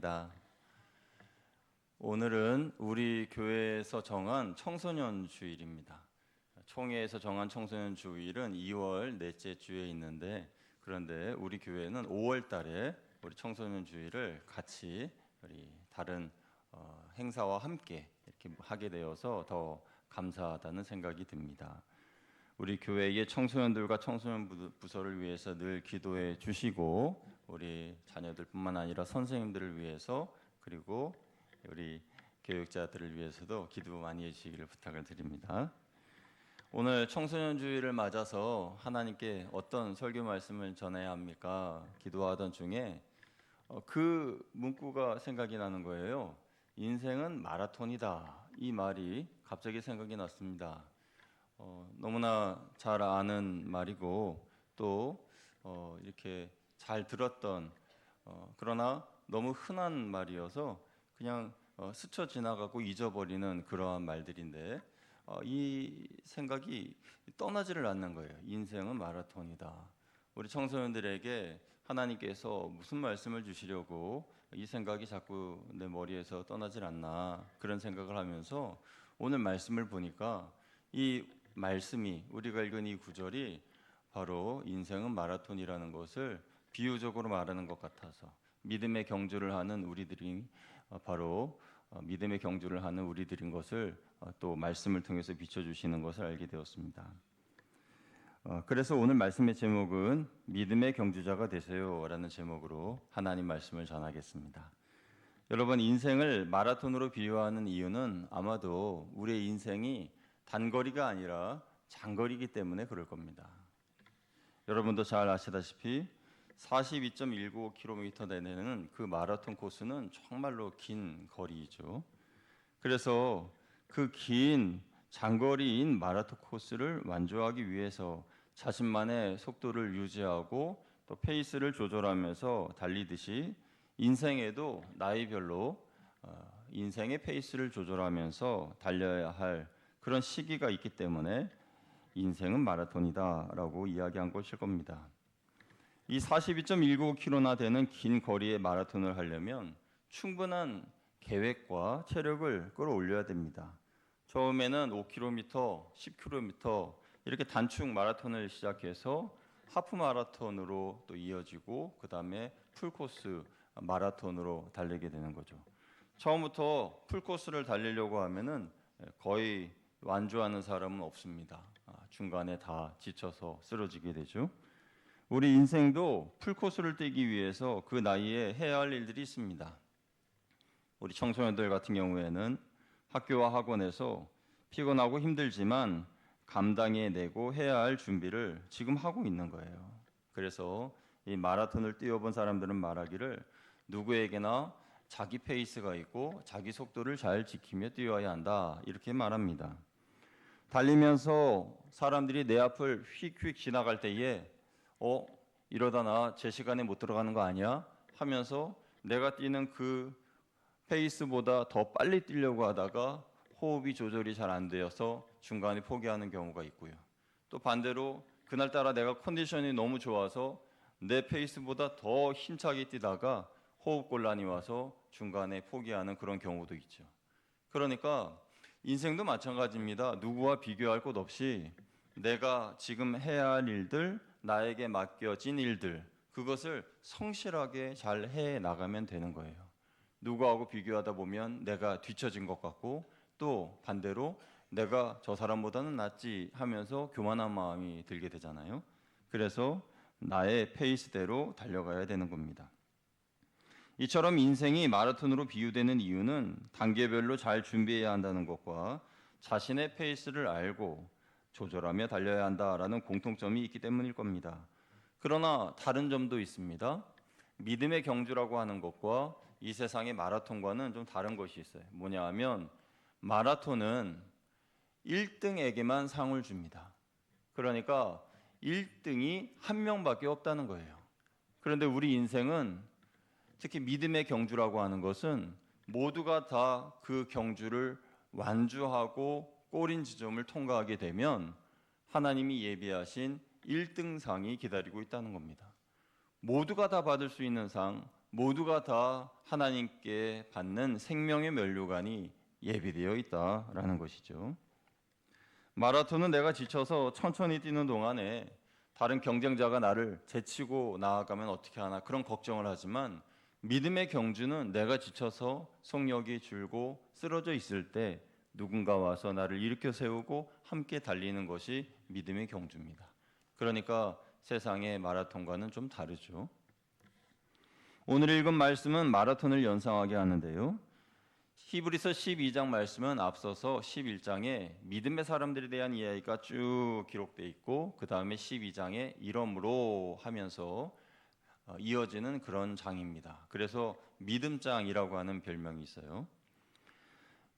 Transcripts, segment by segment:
감사합니다. 오늘은 우리 교회에서 정한 청소년 주일입니다. 총회에서 정한 청소년 주일은 2월 넷째 주에 있는데 그런데 우리 교회는 5월 달에 우리 청소년 주일을 같이 우리 다른 어, 행사와 함께 이렇게 하게 되어서 더 감사하다는 생각이 듭니다. 우리 교회의 청소년들과 청소년 부- 부서를 위해서 늘 기도해 주시고 우리 자녀들뿐만 아니라 선생님들을 위해서 그리고 우리 교육자들을 위해서도 기도 많이 해주시기를 부탁을 드립니다. 오늘 청소년 주일을 맞아서 하나님께 어떤 설교 말씀을 전해야 합니까? 기도하던 중에 어, 그 문구가 생각이 나는 거예요. 인생은 마라톤이다. 이 말이 갑자기 생각이 났습니다. 어, 너무나 잘 아는 말이고 또 어, 이렇게 잘 들었던 어, 그러나 너무 흔한 말이어서 그냥 어, 스쳐 지나가고 잊어버리는 그러한 말들인데 어, 이 생각이 떠나지를 않는 거예요. 인생은 마라톤이다. 우리 청소년들에게 하나님께서 무슨 말씀을 주시려고 이 생각이 자꾸 내 머리에서 떠나질 않나 그런 생각을 하면서 오늘 말씀을 보니까 이 말씀이 우리가 읽은 이 구절이 바로 인생은 마라톤이라는 것을 비유적으로 말하는 것 같아서 믿음의 경주를 하는 우리들이 어, 바로 어, 믿음의 경주를 하는 우리들인 것을 어, 또 말씀을 통해서 비춰주시는 것을 알게 되었습니다. 어, 그래서 오늘 말씀의 제목은 믿음의 경주자가 되세요라는 제목으로 하나님 말씀을 전하겠습니다. 여러분 인생을 마라톤으로 비유하는 이유는 아마도 우리의 인생이 단거리가 아니라 장거리이기 때문에 그럴 겁니다. 여러분도 잘 아시다시피 42.195km 내내는 그 마라톤 코스는 정말로 긴 거리이죠. 그래서 그 긴 장거리인 마라톤 코스를 완주하기 위해서 자신만의 속도를 유지하고 또 페이스를 조절하면서 달리듯이 인생에도 나이별로 어, 인생의 페이스를 조절하면서 달려야 할 그런 시기가 있기 때문에 인생은 마라톤이다라고 이야기한 것일 겁니다. 이 42.195km나 되는 긴 거리의 마라톤을 하려면 충분한 계획과 체력을 끌어올려야 됩니다. 처음에는 5km, 10km 이렇게 단축 마라톤을 시작해서 하프 마라톤으로 또 이어지고 그 다음에 풀코스 마라톤으로 달리게 되는 거죠. 처음부터 풀코스를 달리려고 하면은 거의 완주하는 사람은 없습니다. 아, 중간에 다 지쳐서 쓰러지게 되죠. 우리 인생도 풀코스를 뛰기 위해서 그 나이에 해야 할 일들이 있습니다. 우리 청소년들 같은 경우에는 학교와 학원에서 피곤하고 힘들지만 감당해 내고 해야 할 준비를 지금 하고 있는 거예요. 그래서 이 마라톤을 뛰어본 사람들은 말하기를 누구에게나 자기 페이스가 있고 자기 속도를 잘 지키며 뛰어야 한다 이렇게 말합니다. 달리면서 사람들이 내 앞을 휙휙 지나갈 때에 어 이러다 나 제 시간에 못 들어가는 거 아니야 하면서 내가 뛰는 그 페이스보다 더 빨리 뛰려고 하다가 호흡이 조절이 잘 안 되어서 중간에 포기하는 경우가 있고요. 또 반대로 그날따라 내가 컨디션이 너무 좋아서 내 페이스보다 더 힘차게 뛰다가 호흡 곤란이 와서 중간에 포기하는 그런 경우도 있죠. 그러니까 인생도 마찬가지입니다. 누구와 비교할 것 없이 내가 지금 해야 할 일들, 나에게 맡겨진 일들, 그것을 성실하게 잘 해 나가면 되는 거예요. 누구하고 비교하다 보면 내가 뒤처진 것 같고 또 반대로 내가 저 사람보다는 낫지 하면서 교만한 마음이 들게 되잖아요. 그래서 나의 페이스대로 달려가야 되는 겁니다. 이처럼 인생이 마라톤으로 비유되는 이유는 단계별로 잘 준비해야 한다는 것과 자신의 페이스를 알고 조절하며 달려야 한다라는 공통점이 있기 때문일 겁니다. 그러나 다른 점도 있습니다. 믿음의 경주라고 하는 것과 이 세상의 마라톤과는 좀 다른 것이 있어요. 뭐냐 하면 마라톤은 1등에게만 상을 줍니다. 그러니까 1등이 한 명밖에 없다는 거예요. 그런데 우리 인생은 특히 믿음의 경주라고 하는 것은 모두가 다 그 경주를 완주하고 꼬린 지점을 통과하게 되면 하나님이 예비하신 1등상이 기다리고 있다는 겁니다. 모두가 다 받을 수 있는 상, 모두가 다 하나님께 받는 생명의 면류관이 예비되어 있다라는 것이죠. 마라톤은 내가 지쳐서 천천히 뛰는 동안에 다른 경쟁자가 나를 제치고 나아가면 어떻게 하나 그런 걱정을 하지만 믿음의 경주는 내가 지쳐서 속력이 줄고 쓰러져 있을 때 누군가 와서 나를 일으켜 세우고 함께 달리는 것이 믿음의 경주입니다. 그러니까 세상의 마라톤과는 좀 다르죠. 오늘 읽은 말씀은 마라톤을 연상하게 하는데요. 히브리서 12장 말씀은 앞서서 11장에 믿음의 사람들에 대한 이야기가 쭉 기록돼 있고 그 다음에 12장에 이름으로 하면서 어, 이어지는 그런 장입니다. 그래서 믿음장이라고 하는 별명이 있어요.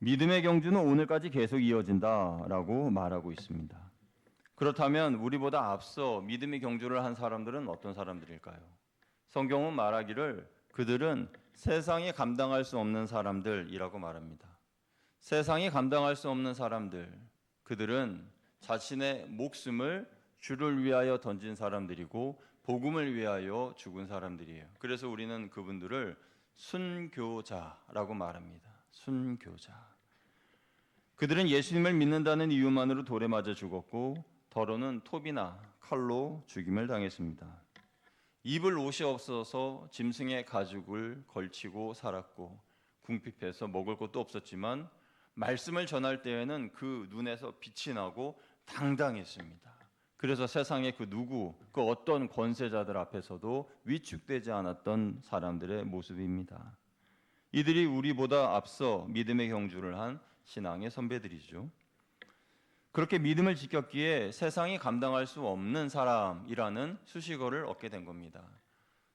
믿음의 경주는 오늘까지 계속 이어진다라고 말하고 있습니다. 그렇다면 우리보다 앞서 믿음의 경주를 한 사람들은 어떤 사람들일까요? 성경은 말하기를 그들은 세상이 감당할 수 없는 사람들이라고 말합니다. 세상이 감당할 수 없는 사람들, 그들은 자신의 목숨을 주를 위하여 던진 사람들이고 복음을 위하여 죽은 사람들이에요. 그래서 우리는 그분들을 순교자라고 말합니다. 순교자. 그들은 예수님을 믿는다는 이유만으로 돌에 맞아 죽었고 더러는 톱이나 칼로 죽임을 당했습니다. 입을 옷이 없어서 짐승의 가죽을 걸치고 살았고 궁핍해서 먹을 것도 없었지만 말씀을 전할 때에는 그 눈에서 빛이 나고 당당했습니다. 그래서 세상의 그 누구, 그 어떤 권세자들 앞에서도 위축되지 않았던 사람들의 모습입니다. 이들이 우리보다 앞서 믿음의 경주를 한 신앙의 선배들이죠. 그렇게 믿음을 지켰기에 세상이 감당할 수 없는 사람이라는 수식어를 얻게 된 겁니다.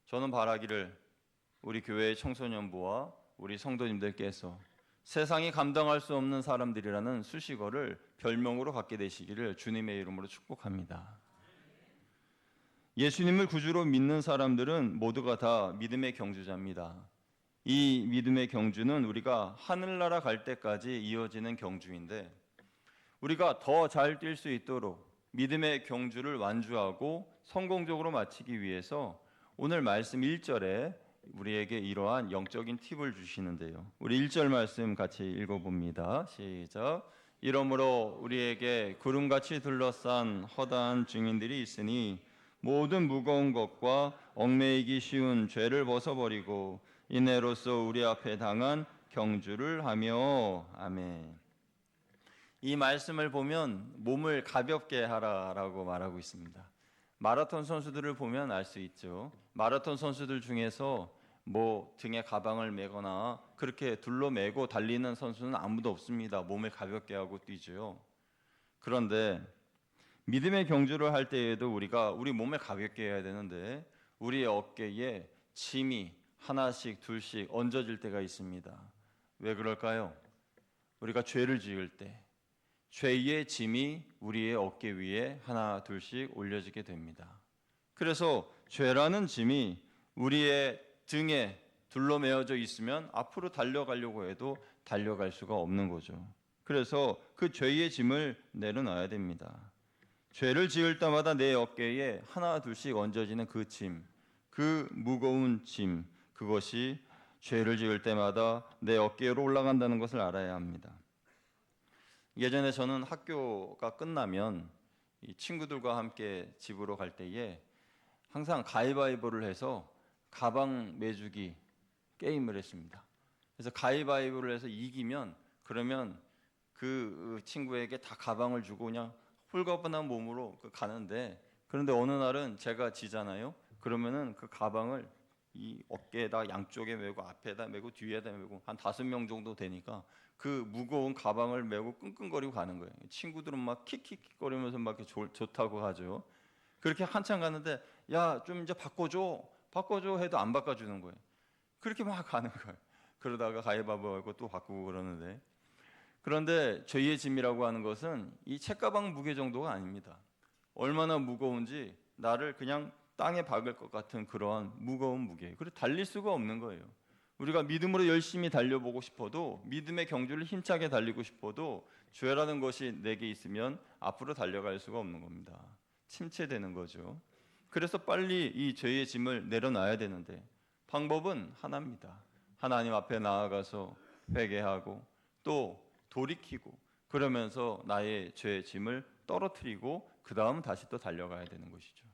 저는 바라기를 우리 교회의 청소년부와 우리 성도님들께서 세상이 감당할 수 없는 사람들이라는 수식어를 별명으로 갖게 되시기를 주님의 이름으로 축복합니다. 예수님을 구주로 믿는 사람들은 모두가 다 믿음의 경주자입니다. 이 믿음의 경주는 우리가 하늘나라 갈 때까지 이어지는 경주인데 우리가 더 잘 뛸 수 있도록 믿음의 경주를 완주하고 성공적으로 마치기 위해서 오늘 말씀 1절에 우리에게 이러한 영적인 팁을 주시는데요. 우리 1절 말씀 같이 읽어 봅니다. 시작. 이러므로 우리에게 구름같이 둘러싼 허다한 증인들이 있으니 모든 무거운 것과 얽매이기 쉬운 죄를 벗어버리고 이내로써 우리 앞에 당한 경주를 하며 아멘. 이 말씀을 보면 몸을 가볍게 하라라고 말하고 있습니다. 마라톤 선수들을 보면 알 수 있죠. 마라톤 선수들 중에서 뭐 등에 가방을 메거나 그렇게 둘러매고 달리는 선수는 아무도 없습니다. 몸을 가볍게 하고 뛰죠. 그런데 믿음의 경주를 할 때에도 우리가 우리 몸을 가볍게 해야 되는데 우리의 어깨에 짐이 하나씩 둘씩 얹어질 때가 있습니다. 왜 그럴까요? 우리가 죄를 지을 때 죄의 짐이 우리의 어깨 위에 하나 둘씩 올려지게 됩니다. 그래서 죄라는 짐이 우리의 등에 둘러매어져 있으면 앞으로 달려가려고 해도 달려갈 수가 없는 거죠. 그래서 그 죄의 짐을 내려놔야 됩니다. 죄를 지을 때마다 내 어깨에 하나 둘씩 얹어지는 그 짐, 그 무거운 짐, 그것이 죄를 지을 때마다 내 어깨로 올라간다는 것을 알아야 합니다. 예전에 저는 학교가 끝나면 이 친구들과 함께 집으로 갈 때에 항상 가위바위보를 해서 가방 매주기 게임을 했습니다. 그래서 가위바위보를 해서 이기면 그러면 그 친구에게 다 가방을 주고 그냥 홀가분한 몸으로 그 가는데 그런데 어느 날은 제가 지잖아요. 그러면은 그 가방을 이 어깨에다 양쪽에 메고 앞에다 메고 뒤에다 메고 한 다섯 명 정도 되니까 그 무거운 가방을 메고 끙끙거리고 가는 거예요. 친구들은 막 킥킥거리면서 막 좋, 좋다고 하죠. 그렇게 한참 가는데 야 좀 이제 바꿔줘 바꿔줘 해도 안 바꿔주는 거예요. 그렇게 막 가는 거예요. 그러다가 가위바위보 하고 또 바꾸고 그러는데 그런데 죄의 짐이라고 하는 것은 이 책가방 무게 정도가 아닙니다. 얼마나 무거운지 나를 그냥 땅에 박을 것 같은 그러한 무거운 무게. 그리고 달릴 수가 없는 거예요. 우리가 믿음으로 열심히 달려보고 싶어도 믿음의 경주를 힘차게 달리고 싶어도 죄라는 것이 내게 있으면 앞으로 달려갈 수가 없는 겁니다. 침체되는 거죠. 그래서 빨리 이 죄의 짐을 내려놔야 되는데 방법은 하나입니다. 하나님 앞에 나아가서 회개하고 또 돌이키고 그러면서 나의 죄의 짐을 떨어뜨리고 그 다음 다시 또 달려가야 되는 것이죠.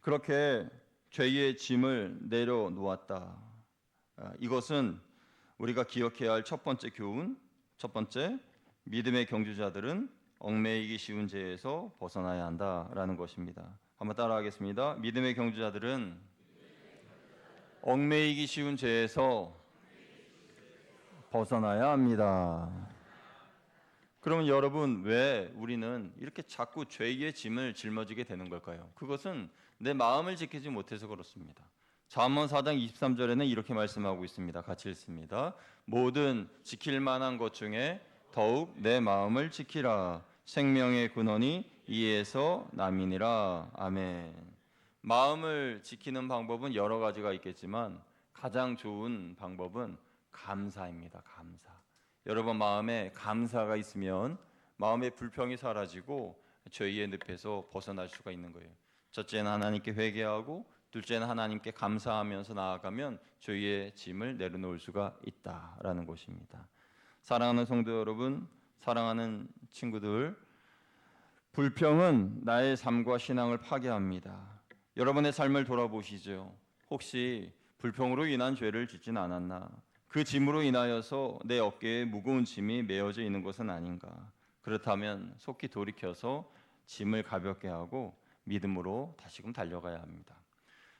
그렇게 죄의 짐을 내려놓았다. 아, 이것은 우리가 기억해야 할 첫 번째 교훈, 첫 번째 믿음의 경주자들은 얽매이기 쉬운 죄에서 벗어나야 한다라는 것입니다. 한번 따라하겠습니다. 믿음의 경주자들은 얽매이기 쉬운 죄에서 벗어나야 합니다. 그러면 여러분 왜 우리는 이렇게 자꾸 죄의 짐을 짊어지게 되는 걸까요? 그것은 내 마음을 지키지 못해서 그렇습니다. 잠언 4장 23절에는 이렇게 말씀하고 있습니다. 같이 읽습니다. 모든 지킬 만한 것 중에 더욱 내 마음을 지키라. 생명의 근원이 이에서 남이니라. 아멘. 마음을 지키는 방법은 여러 가지가 있겠지만 가장 좋은 방법은 감사입니다. 감사. 여러분 마음에 감사가 있으면 마음의 불평이 사라지고 죄의 늪에서 벗어날 수가 있는 거예요. 첫째는 하나님께 회개하고 둘째는 하나님께 감사하면서 나아가면 죄의 짐을 내려놓을 수가 있다라는 것입니다. 사랑하는 성도 여러분, 사랑하는 친구들, 불평은 나의 삶과 신앙을 파괴합니다. 여러분의 삶을 돌아보시죠. 혹시 불평으로 인한 죄를 짓진 않았나? 그 짐으로 인하여서 내 어깨에 무거운 짐이 메어져 있는 것은 아닌가? 그렇다면 속히 돌이켜서 짐을 가볍게 하고 믿음으로 다시금 달려가야 합니다.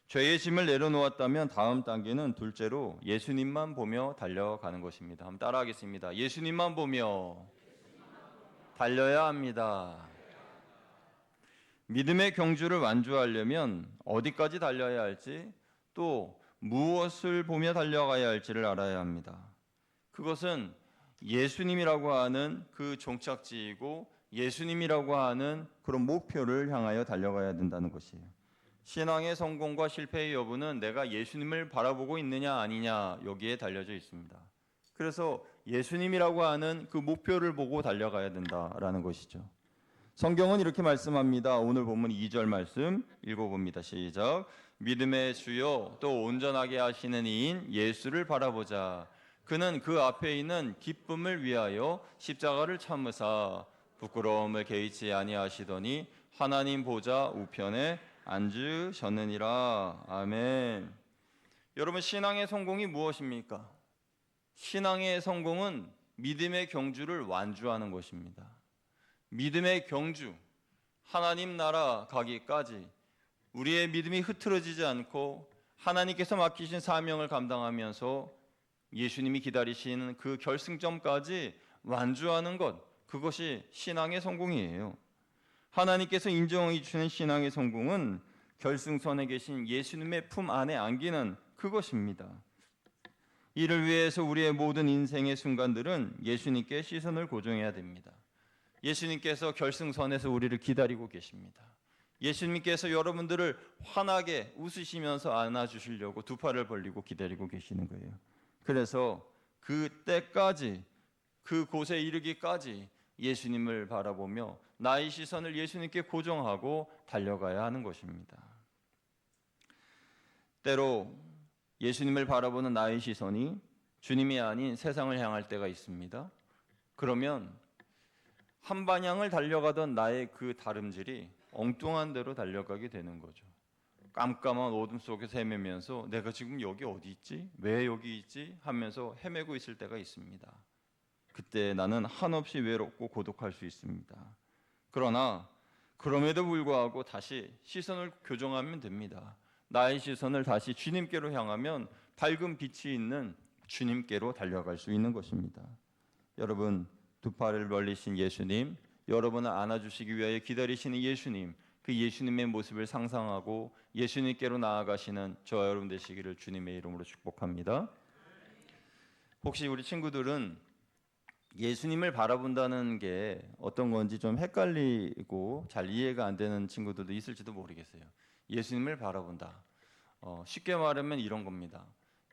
죄의 짐을 내려놓았다면 다음 단계는 둘째로 예수님만 보며 달려가는 것입니다. 한번 따라하겠습니다. 예수님만 보며 달려야 합니다. 믿음의 경주를 완주하려면 어디까지 달려야 할지 또 무엇을 보며 달려가야 할지를 알아야 합니다. 그것은 예수님이라고 하는 그 종착지이고 예수님이라고 하는 그런 목표를 향하여 달려가야 된다는 것이에요. 신앙의 성공과 실패의 여부는 내가 예수님을 바라보고 있느냐 아니냐 여기에 달려져 있습니다. 그래서 예수님이라고 하는 그 목표를 보고 달려가야 된다라는 것이죠. 성경은 이렇게 말씀합니다. 오늘 본문 2절 말씀 읽어봅니다. 시작. 믿음의 주요 또 온전하게 하시는 이인 예수를 바라보자. 그는 그 앞에 있는 기쁨을 위하여 십자가를 참으사 부끄러움을 개의치 아니하시더니 하나님 보좌 우편에 앉으셨느니라. 아멘. 여러분 신앙의 성공이 무엇입니까? 신앙의 성공은 믿음의 경주를 완주하는 것입니다. 믿음의 경주, 하나님 나라 가기까지 우리의 믿음이 흐트러지지 않고 하나님께서 맡기신 사명을 감당하면서 예수님이 기다리시는 그 결승점까지 완주하는 것, 그것이 신앙의 성공이에요. 하나님께서 인정해 주시는 신앙의 성공은 결승선에 계신 예수님의 품 안에 안기는 그것입니다. 이를 위해서 우리의 모든 인생의 순간들은 예수님께 시선을 고정해야 됩니다. 예수님께서 결승선에서 우리를 기다리고 계십니다. 예수님께서 여러분들을 환하게 웃으시면서 안아주시려고 두 팔을 벌리고 기다리고 계시는 거예요. 그래서 그 때까지 그 곳에 이르기까지 예수님을 바라보며 나의 시선을 예수님께 고정하고 달려가야 하는 것입니다. 때로 예수님을 바라보는 나의 시선이 주님이 아닌 세상을 향할 때가 있습니다. 그러면 한 방향을 달려가던 나의 그 다름질이 엉뚱한 데로 달려가게 되는 거죠. 깜깜한 어둠 속에서 헤매면서 내가 지금 여기 어디 있지? 왜 여기 있지? 하면서 헤매고 있을 때가 있습니다. 그때 나는 한없이 외롭고 고독할 수 있습니다. 그러나 그럼에도 불구하고 다시 시선을 교정하면 됩니다. 나의 시선을 다시 주님께로 향하면 밝은 빛이 있는 주님께로 달려갈 수 있는 것입니다. 여러분 두 팔을 벌리신 예수님, 여러분을 안아주시기 위하여 기다리시는 예수님, 그 예수님의 모습을 상상하고 예수님께로 나아가시는 저와 여러분 되시기를 주님의 이름으로 축복합니다. 혹시 우리 친구들은 예수님을 바라본다는 게 어떤 건지 좀 헷갈리고 잘 이해가 안 되는 친구들도 있을지도 모르겠어요. 예수님을 바라본다. 어, 쉽게 말하면 이런 겁니다.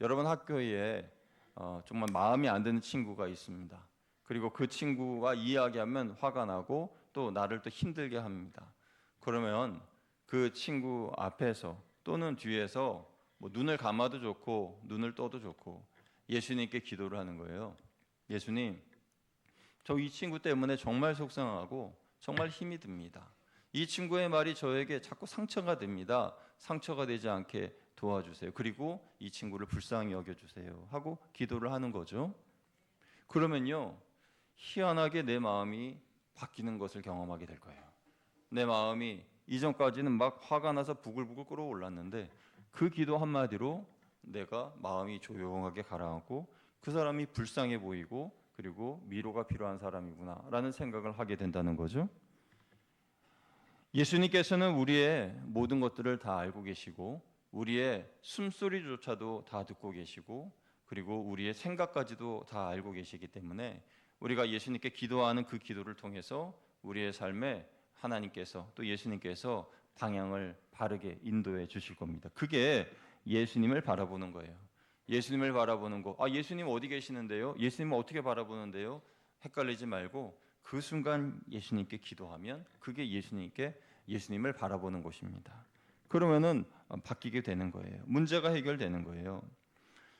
여러분 학교에 어, 정말 마음이 안 드는 친구가 있습니다. 그리고 그 친구와 이야기하면 화가 나고 또 나를 또 힘들게 합니다. 그러면 그 친구 앞에서 또는 뒤에서 뭐 눈을 감아도 좋고 눈을 떠도 좋고 예수님께 기도를 하는 거예요. 예수님, 저 이 친구 때문에 정말 속상하고 정말 힘이 듭니다. 이 친구의 말이 저에게 자꾸 상처가 됩니다. 상처가 되지 않게 도와주세요. 그리고 이 친구를 불쌍히 여겨주세요. 하고 기도를 하는 거죠. 그러면요, 희한하게 내 마음이 바뀌는 것을 경험하게 될 거예요. 내 마음이 이전까지는 막 화가 나서 부글부글 끓어올랐는데 그 기도 한마디로 내가 마음이 조용하게 가라앉고 그 사람이 불쌍해 보이고 그리고 위로가 필요한 사람이구나라는 생각을 하게 된다는 거죠. 예수님께서는 우리의 모든 것들을 다 알고 계시고 우리의 숨소리조차도 다 듣고 계시고 그리고 우리의 생각까지도 다 알고 계시기 때문에 우리가 예수님께 기도하는 그 기도를 통해서 우리의 삶에 하나님께서 또 예수님께서 방향을 바르게 인도해 주실 겁니다. 그게 예수님을 바라보는 거예요. 예수님을 바라보는 거. 아, 예수님 어디 계시는데요? 예수님 어떻게 바라보는데요? 헷갈리지 말고 그 순간 예수님께 기도하면 그게 예수님께 예수님을 바라보는 것입니다. 그러면은 바뀌게 되는 거예요. 문제가 해결되는 거예요.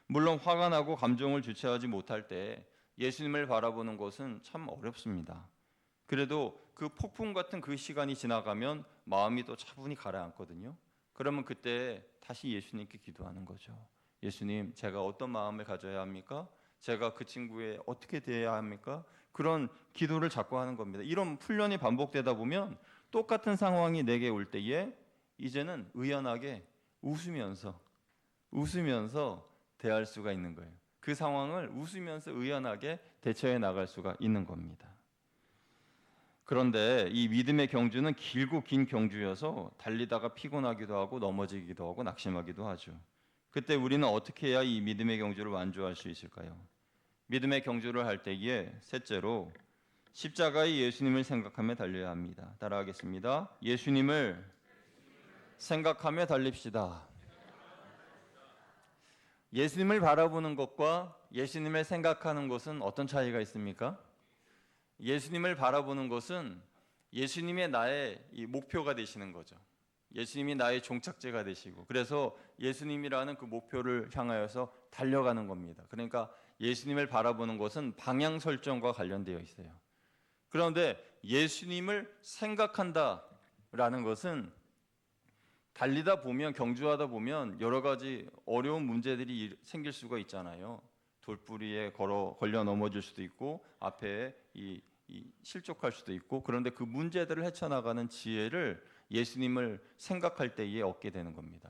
물론 화가 나고 감정을 주체하지 못할 때 예수님을 바라보는 것은 참 어렵습니다. 그래도 그 폭풍 같은 그 시간이 지나가면 마음이 또 차분히 가라앉거든요. 그러면 그때 다시 예수님께 기도하는 거죠. 예수님, 제가 어떤 마음을 가져야 합니까? 제가 그 친구에 어떻게 대해야 합니까? 그런 기도를 자꾸 하는 겁니다. 이런 훈련이 반복되다 보면 똑같은 상황이 내게 올 때에 이제는 의연하게 웃으면서 웃으면서 대할 수가 있는 거예요. 그 상황을 웃으면서 의연하게 대처해 나갈 수가 있는 겁니다. 그런데 이 믿음의 경주는 길고 긴 경주여서 달리다가 피곤하기도 하고 넘어지기도 하고 낙심하기도 하죠. 그때 우리는 어떻게 해야 이 믿음의 경주를 완주할 수 있을까요? 믿음의 경주를 할 때에 셋째로 십자가의 예수님을 생각하며 달려야 합니다. 따라하겠습니다. 예수님을 생각하며 달립시다. 예수님을 바라보는 것과 예수님을 생각하는 것은 어떤 차이가 있습니까? 예수님을 바라보는 것은 예수님의 나의 이 목표가 되시는 거죠. 예수님이 나의 종착지가 되시고 그래서 예수님이라는 그 목표를 향하여서 달려가는 겁니다. 그러니까 예수님을 바라보는 것은 방향 설정과 관련되어 있어요. 그런데 예수님을 생각한다라는 것은 달리다 보면 경주하다 보면 여러 가지 어려운 문제들이 생길 수가 있잖아요. 돌뿌리에 걸어 걸려 넘어질 수도 있고 앞에 이, 이 실족할 수도 있고 그런데 그 문제들을 헤쳐나가는 지혜를 예수님을 생각할 때에 얻게 되는 겁니다.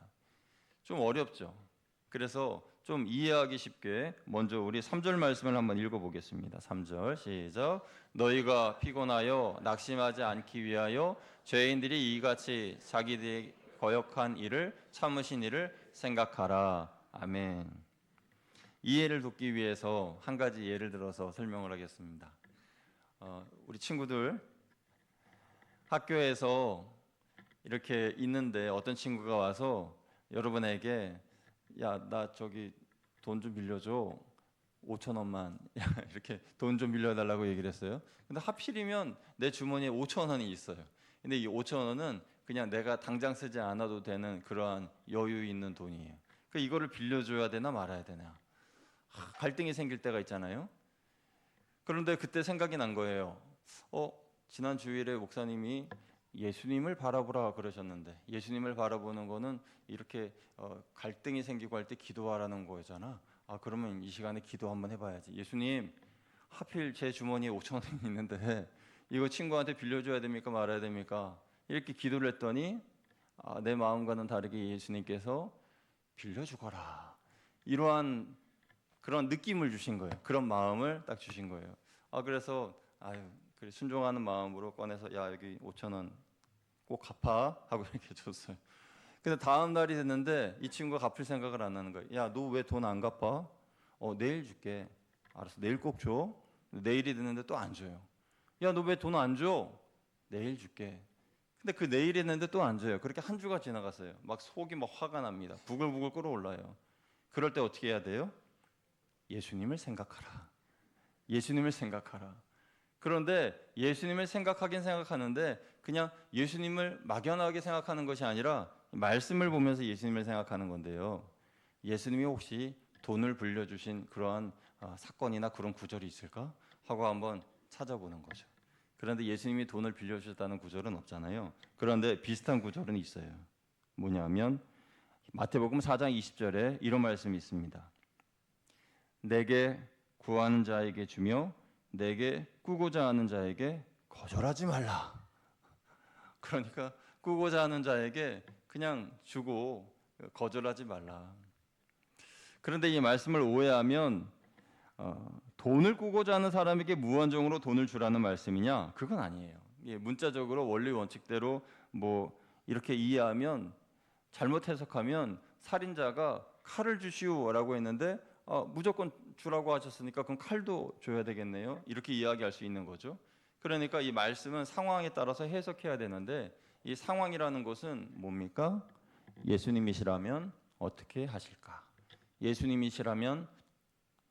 좀 어렵죠. 그래서 좀 이해하기 쉽게 먼저 우리 3절 말씀을 한번 읽어 보겠습니다. 3절 시작. 너희가 피곤하여 낙심하지 않기 위하여 죄인들이 이같이 자기들의 거역한 일을 참으신 일을 생각하라. 아멘. 이해를 돕기 위해서 한 가지 예를 들어서 설명을 하겠습니다. 어, 우리 친구들 학교에서 이렇게 있는데 어떤 친구가 와서 여러분에게 야 나 저기 돈 좀 빌려줘 5천 원만 이렇게 돈 좀 빌려달라고 얘기를 했어요. 근데 하필이면 내 주머니에 5천 원이 있어요. 근데 이 5천 원은 그냥 내가 당장 쓰지 않아도 되는 그러한 여유 있는 돈이에요. 그 이거를 빌려줘야 되나 말아야 되나 하, 갈등이 생길 때가 있잖아요. 그런데 그때 생각이 난 거예요. 어 지난 주일에 목사님이 예수님을 바라보라 그러셨는데 예수님을 바라보는 거는 이렇게 어, 갈등이 생기고 할 때 기도하라는 거잖아. 아 그러면 이 시간에 기도 한번 해봐야지. 예수님 하필 제 주머니에 5천 원이 있는데 이거 친구한테 빌려줘야 됩니까 말아야 됩니까? 이렇게 기도를 했더니 아, 내 마음과는 다르게 예수님께서 빌려주거라. 이러한 그런 느낌을 주신 거예요. 그런 마음을 딱 주신 거예요. 아 그래서 아유 그래 순종하는 마음으로 꺼내서 야 여기 5천 원 꼭 갚아 하고 이렇게 줬어요. 근데 다음 날이 됐는데 이 친구가 갚을 생각을 안 하는 거예요. 야 너 왜 돈 안 갚아? 어 내일 줄게. 알았어 내일 꼭 줘. 내일이 됐는데 또 안 줘요. 야 너 왜 돈 안 줘? 내일 줄게. 근데 그 내일 했는데 또 안 줘요. 그렇게 한 주가 지나갔어요. 막 속이 막 화가 납니다. 부글부글 끓어올라요. 그럴 때 어떻게 해야 돼요? 예수님을 생각하라. 예수님을 생각하라. 그런데 예수님을 생각하긴 생각하는데 그냥 예수님을 막연하게 생각하는 것이 아니라 말씀을 보면서 예수님을 생각하는 건데요. 예수님이 혹시 돈을 불려주신 그러한 어, 사건이나 그런 구절이 있을까 하고 한번 찾아보는 거죠. 그런데 예수님이 돈을 빌려주셨다는 구절은 없잖아요. 그런데 비슷한 구절은 있어요. 뭐냐면 마태복음 4장 20절에 이런 말씀이 있습니다. 내게 구하는 자에게 주며 내게 꾸고자 하는 자에게 거절하지 말라. 그러니까 꾸고자 하는 자에게 그냥 주고 거절하지 말라. 그런데 이 말씀을 오해하면 어, 돈을 꾸고자 하는 사람에게 무한정으로 돈을 주라는 말씀이냐? 그건 아니에요. 예, 문자적으로 원리 원칙대로 뭐 이렇게 이해하면 잘못 해석하면 살인자가 칼을 주시오라고 했는데 어, 무조건 주라고 하셨으니까 그럼 칼도 줘야 되겠네요. 이렇게 이야기할 수 있는 거죠. 그러니까 이 말씀은 상황에 따라서 해석해야 되는데 이 상황이라는 것은 뭡니까? 예수님이시라면 어떻게 하실까? 예수님이시라면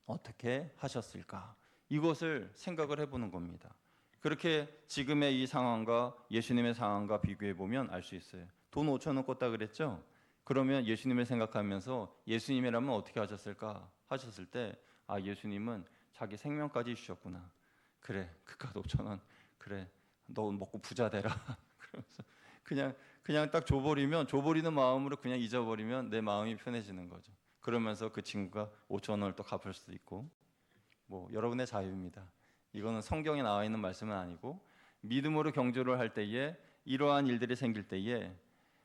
어떻게 하셨을까? 이것을 생각을 해보는 겁니다. 그렇게 지금의 이 상황과 예수님의 상황과 비교해 보면 알 수 있어요. 돈 5천 원 꿨다 그랬죠? 그러면 예수님을 생각하면서 예수님이라면 어떻게 하셨을까 하셨을 때 아 예수님은 자기 생명까지 주셨구나. 그래 그깟 5천 원 그래 너 먹고 부자 되라. 그러면서 그냥 그냥 딱 줘버리면 줘버리는 마음으로 그냥 잊어버리면 내 마음이 편해지는 거죠. 그러면서 그 친구가 5천 원을 또 갚을 수도 있고 뭐 여러분의 자유입니다. 이거는 성경에 나와 있는 말씀은 아니고 믿음으로 경주를 할 때에 이러한 일들이 생길 때에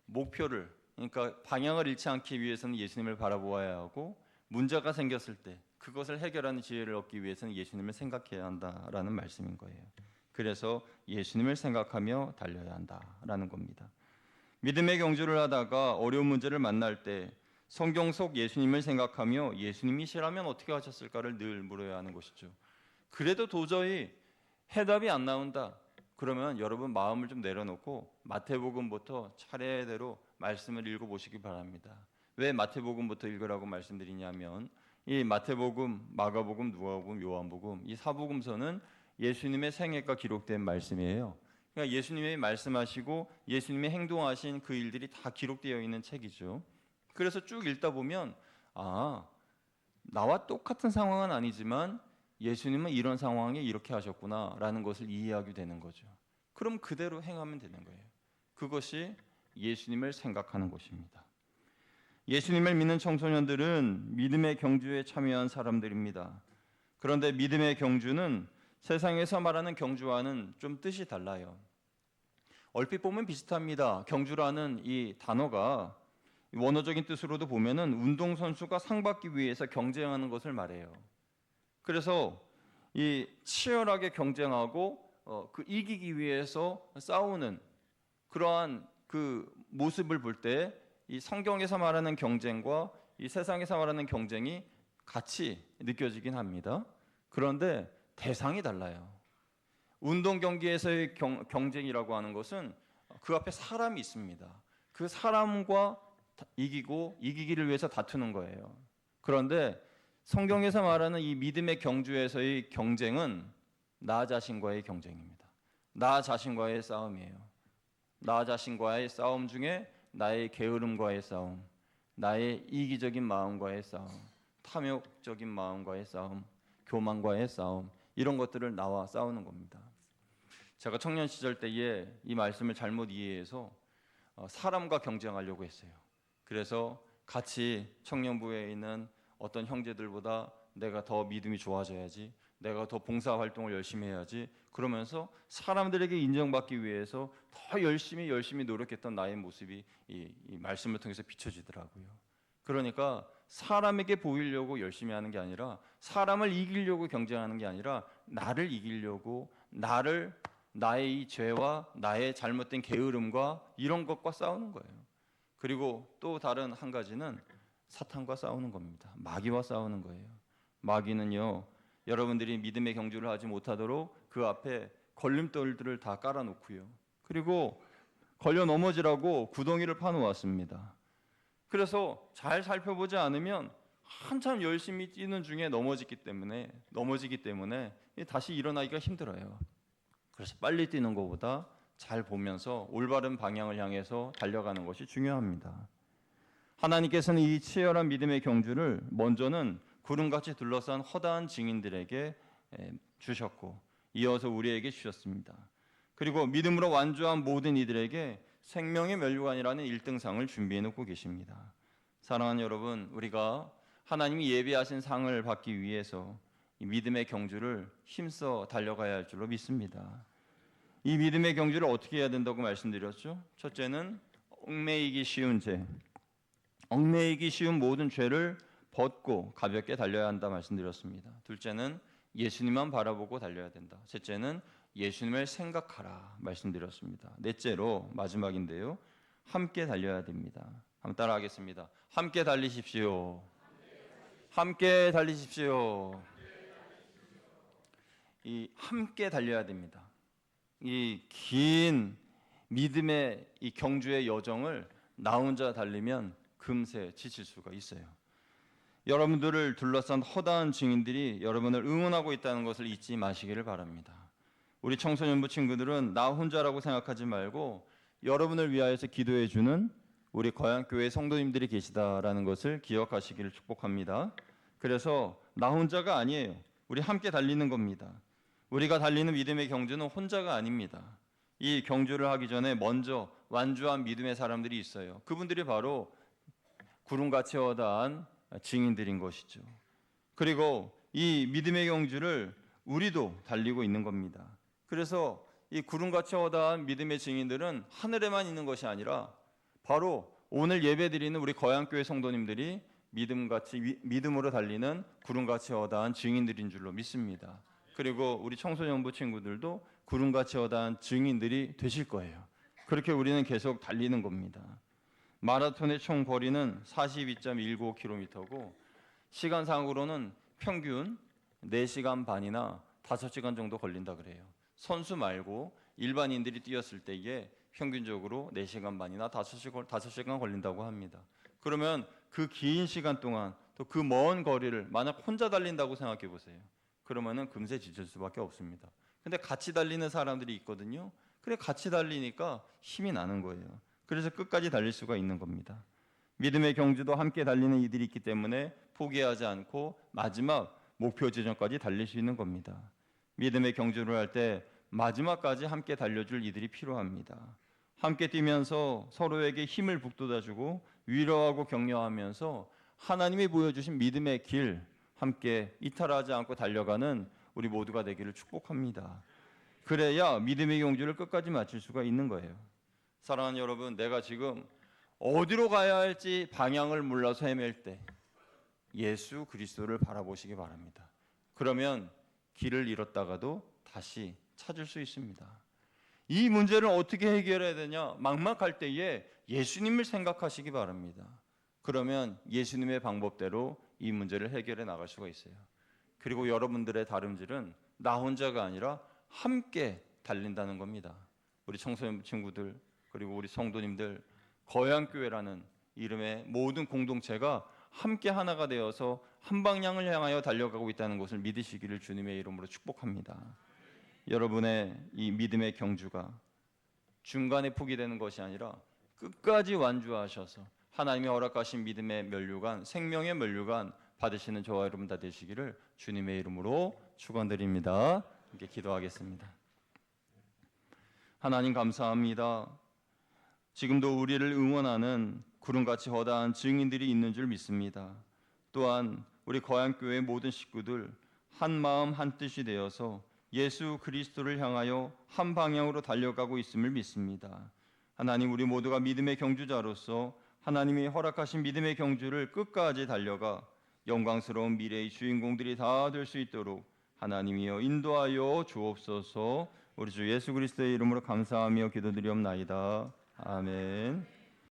목표를 그러니까 방향을 잃지 않기 위해서는 예수님을 바라보아야 하고 문제가 생겼을 때 그것을 해결하는 지혜를 얻기 위해서는 예수님을 생각해야 한다라는 말씀인 거예요. 그래서 예수님을 생각하며 달려야 한다라는 겁니다. 믿음의 경주를 하다가 어려운 문제를 만날 때 성경 속 예수님을 생각하며 예수님이시라면 어떻게 하셨을까를 늘 물어야 하는 것이죠. 그래도 도저히 해답이 안 나온다. 그러면 여러분 마음을 좀 내려놓고 마태복음부터 차례대로 말씀을 읽어 보시기 바랍니다. 왜 마태복음부터 읽으라고 말씀드리냐면 이 마태복음, 마가복음, 누가복음, 요한복음 이 사복음서는 예수님의 생애가 기록된 말씀이에요. 그러니까 예수님이 말씀하시고 예수님이 행동하신 그 일들이 다 기록되어 있는 책이죠. 그래서 쭉 읽다 보면 아 나와 똑같은 상황은 아니지만 예수님은 이런 상황에 이렇게 하셨구나라는 것을 이해하게 되는 거죠. 그럼 그대로 행하면 되는 거예요. 그것이 예수님을 생각하는 것입니다. 예수님을 믿는 청소년들은 믿음의 경주에 참여한 사람들입니다. 그런데 믿음의 경주는 세상에서 말하는 경주와는 좀 뜻이 달라요. 얼핏 보면 비슷합니다. 경주라는 이 단어가 원어적인 뜻으로도 보면은 운동 선수가 상 받기 위해서 경쟁하는 것을 말해요. 그래서 이 치열하게 경쟁하고 어, 그 이기기 위해서 싸우는 그러한 그 모습을 볼 때 이 성경에서 말하는 경쟁과 이 세상에서 말하는 경쟁이 같이 느껴지긴 합니다. 그런데 대상이 달라요. 운동 경기에서의 경, 경쟁이라고 하는 것은 그 앞에 사람이 있습니다. 그 사람과 이기고 이기기를 위해서 다투는 거예요. 그런데 성경에서 말하는 이 믿음의 경주에서의 경쟁은 나 자신과의 경쟁입니다. 나 자신과의 싸움이에요. 나 자신과의 싸움 중에 나의 게으름과의 싸움, 나의 이기적인 마음과의 싸움, 탐욕적인 마음과의 싸움, 교만과의 싸움 이런 것들을 나와 싸우는 겁니다. 제가 청년 시절 때에 이 말씀을 잘못 이해해서 어, 사람과 경쟁하려고 했어요. 그래서 같이 청년부에 있는 어떤 형제들보다 내가 더 믿음이 좋아져야지, 내가 더 봉사 활동을 열심히 해야지. 그러면서 사람들에게 인정받기 위해서 더 열심히 열심히 노력했던 나의 모습이 이, 이 말씀을 통해서 비춰지더라고요. 그러니까 사람에게 보이려고 열심히 하는 게 아니라 사람을 이기려고 경쟁하는 게 아니라 나를 이기려고 나를 나의 이 죄와 나의 잘못된 게으름과 이런 것과 싸우는 거예요. 그리고 또 다른 한 가지는 사탄과 싸우는 겁니다. 마귀와 싸우는 거예요. 마귀는요, 여러분들이 믿음의 경주를 하지 못하도록 그 앞에 걸림돌들을 다 깔아놓고요. 그리고 걸려 넘어지라고 구덩이를 파놓았습니다. 그래서 잘 살펴보지 않으면 한참 열심히 뛰는 중에 넘어지기 때문에 넘어지기 때문에 다시 일어나기가 힘들어요. 그래서 빨리 뛰는 것보다 잘 보면서 올바른 방향을 향해서 달려가는 것이 중요합니다. 하나님께서는 이 치열한 믿음의 경주를 먼저는 구름같이 둘러싼 허다한 증인들에게 에, 주셨고 이어서 우리에게 주셨습니다. 그리고 믿음으로 완주한 모든 이들에게 생명의 면류관이라는 1등상을 준비해 놓고 계십니다. 사랑하는 여러분, 우리가 하나님이 예비하신 상을 받기 위해서 이 믿음의 경주를 힘써 달려가야 할 줄로 믿습니다. 이 믿음의 경주를 어떻게 해야 된다고 말씀드렸죠? 첫째는 얽매이기 쉬운 죄, 얽매이기 쉬운 모든 죄를 벗고 가볍게 달려야 한다 말씀드렸습니다. 둘째는 예수님만 바라보고 달려야 된다. 셋째는 예수님을 생각하라 말씀드렸습니다. 넷째로 마지막인데요. 함께 달려야 됩니다. 한번 따라하겠습니다. 함께 달리십시오. 함께 달리십시오. 이 함께 달려야 됩니다. 이 긴 믿음의 이 경주의 여정을 나 혼자 달리면 금세 지칠 수가 있어요. 여러분들을 둘러싼 허다한 증인들이 여러분을 응원하고 있다는 것을 잊지 마시기를 바랍니다. 우리 청소년부 친구들은 나 혼자라고 생각하지 말고 여러분을 위하여서 기도해 주는 우리 거양교회 성도님들이 계시다라는 것을 기억하시기를 축복합니다. 그래서 나 혼자가 아니에요. 우리 함께 달리는 겁니다. 우리가 달리는 믿음의 경주는 혼자가 아닙니다. 이 경주를 하기 전에 먼저 완주한 믿음의 사람들이 있어요. 그분들이 바로 구름같이 허다한 증인들인 것이죠. 그리고 이 믿음의 경주를 우리도 달리고 있는 겁니다. 그래서 이 구름같이 허다한 믿음의 증인들은 하늘에만 있는 것이 아니라 바로 오늘 예배드리는 우리 거양교회 성도님들이 믿음같이 믿음으로 달리는 구름같이 허다한 증인들인 줄로 믿습니다. 그리고 우리 청소년부 친구들도 구름같이 허다한 증인들이 되실 거예요. 그렇게 우리는 계속 달리는 겁니다. 마라톤의 총 거리는 42.19km고 시간상으로는 평균 4시간 반이나 5시간 정도 걸린다 그래요. 선수 말고 일반인들이 뛰었을 때에 평균적으로 4시간 반이나 5시간, 5시간 걸린다고 합니다. 그러면 그 긴 시간 동안 또 그 먼 거리를 만약 혼자 달린다고 생각해 보세요. 그러면은 금세 지칠 수밖에 없습니다. 근데 같이 달리는 사람들이 있거든요. 그래 같이 달리니까 힘이 나는 거예요. 그래서 끝까지 달릴 수가 있는 겁니다. 믿음의 경주도 함께 달리는 이들이 있기 때문에 포기하지 않고 마지막 목표 지점까지 달릴 수 있는 겁니다. 믿음의 경주를 할 때 마지막까지 함께 달려줄 이들이 필요합니다. 함께 뛰면서 서로에게 힘을 북돋아주고 위로하고 격려하면서 하나님이 보여주신 믿음의 길 함께 이탈하지 않고 달려가는 우리 모두가 되기를 축복합니다. 그래야 믿음의 경주를 끝까지 마칠 수가 있는 거예요. 사랑하는 여러분, 내가 지금 어디로 가야 할지 방향을 몰라서 헤맬 때 예수 그리스도를 바라보시기 바랍니다. 그러면 길을 잃었다가도 다시 찾을 수 있습니다. 이 문제를 어떻게 해결해야 되냐? 막막할 때에 예수님을 생각하시기 바랍니다. 그러면 예수님의 방법대로 이 문제를 해결해 나갈 수가 있어요. 그리고 여러분들의 다름질은 나 혼자가 아니라 함께 달린다는 겁니다. 우리 청소년 친구들 그리고 우리 성도님들 거양교회라는 이름의 모든 공동체가 함께 하나가 되어서 한 방향을 향하여 달려가고 있다는 것을 믿으시기를 주님의 이름으로 축복합니다. 여러분의 이 믿음의 경주가 중간에 포기되는 것이 아니라 끝까지 완주하셔서 하나님이 허락하신 믿음의 면류관, 생명의 면류관 받으시는 저와 여러분 다 되시기를 주님의 이름으로 축원드립니다. 함께 기도하겠습니다. 하나님 감사합니다. 지금도 우리를 응원하는 구름같이 허다한 증인들이 있는 줄 믿습니다. 또한 우리 거양교회 모든 식구들 한 마음 한 뜻이 되어서 예수 그리스도를 향하여 한 방향으로 달려가고 있음을 믿습니다. 하나님 우리 모두가 믿음의 경주자로서 하나님이 허락하신 믿음의 경주를 끝까지 달려가 영광스러운 미래의 주인공들이 다 될 수 있도록 하나님이여 인도하여 주옵소서. 우리 주 예수 그리스도의 이름으로 감사하며 기도드리옵나이다. 아멘.